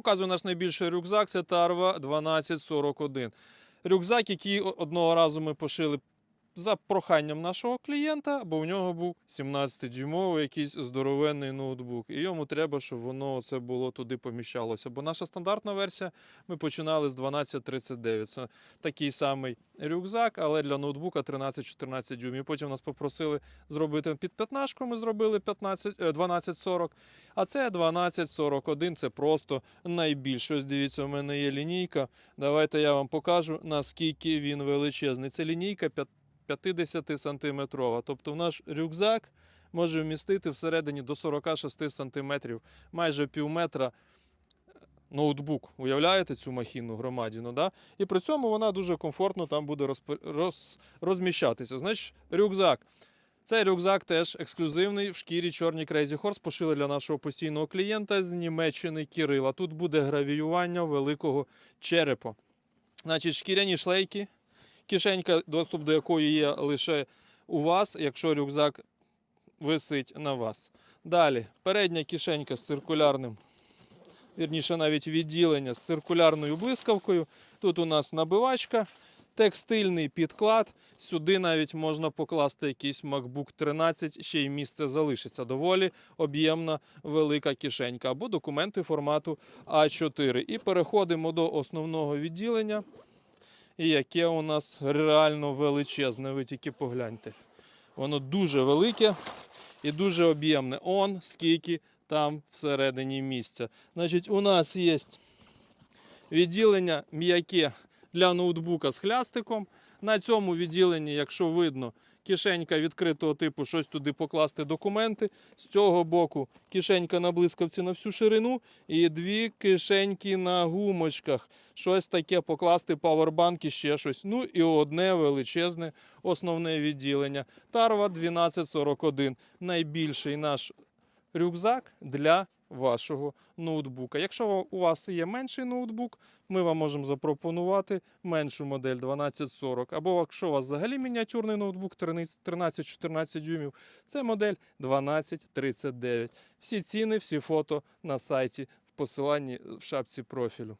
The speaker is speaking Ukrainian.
Показую наш найбільший рюкзак, це Тарва 1241. Рюкзак, який одного разу ми пошили за проханням нашого клієнта, бо в нього був 17-дюймовий якийсь здоровенний ноутбук, і йому треба, щоб воно це було туди поміщалося. Бо наша стандартна версія ми починали з 1239. Це такий самий рюкзак, але для ноутбука 13-14 дюймів. Потім нас попросили зробити під 15 Ми зробили 15, 1240. Е, а це 1241 це просто найбільше. Ось дивіться, у мене є лінійка. Давайте я вам покажу, наскільки він величезний. Це лінійка 15. 50-сантиметрова. Тобто, наш рюкзак може вмістити всередині до 46 сантиметрів, майже пів метра е, ноутбук. Уявляєте цю махіну громадіну? Да? І при цьому вона дуже комфортно там буде розп... роз... розміщатися. Значить, рюкзак. Цей рюкзак теж ексклюзивний в шкірі чорні Crazy Horse пошили для нашого постійного клієнта з Німеччини Кирила. Тут буде гравіювання великого черепа. Значить, шкіряні шлейки кишенька, доступ до якої є лише у вас, якщо рюкзак висить на вас. Далі, передня кишенька з циркулярним, вірніше навіть відділення з циркулярною блискавкою. Тут у нас набивачка, текстильний підклад. Сюди навіть можна покласти якийсь MacBook 13, ще й місце залишиться. Доволі об'ємна велика кишенька або документи формату А4. І переходимо до основного відділення, і яке у нас реально величезне. Ви тільки погляньте. Воно дуже велике і дуже об'ємне. Он скільки там всередині місця. Значить, у нас є відділення м'яке для ноутбука з хлястиком. На цьому відділенні, якщо видно, кишенька відкритого типу, щось туди покласти документи. З цього боку кишенька на блискавці на всю ширину і дві кишеньки на гумочках. Щось таке покласти, павербанк і ще щось. Ну і одне величезне основне відділення. Тарва 1241. Найбільший наш рюкзак для вашого ноутбука. Якщо у вас є менший ноутбук, ми вам можемо запропонувати меншу модель 1240. Або якщо у вас взагалі мініатюрний ноутбук 13-14 дюймів, це модель 1239. Всі ціни, всі фото на сайті в посиланні в шапці профілю.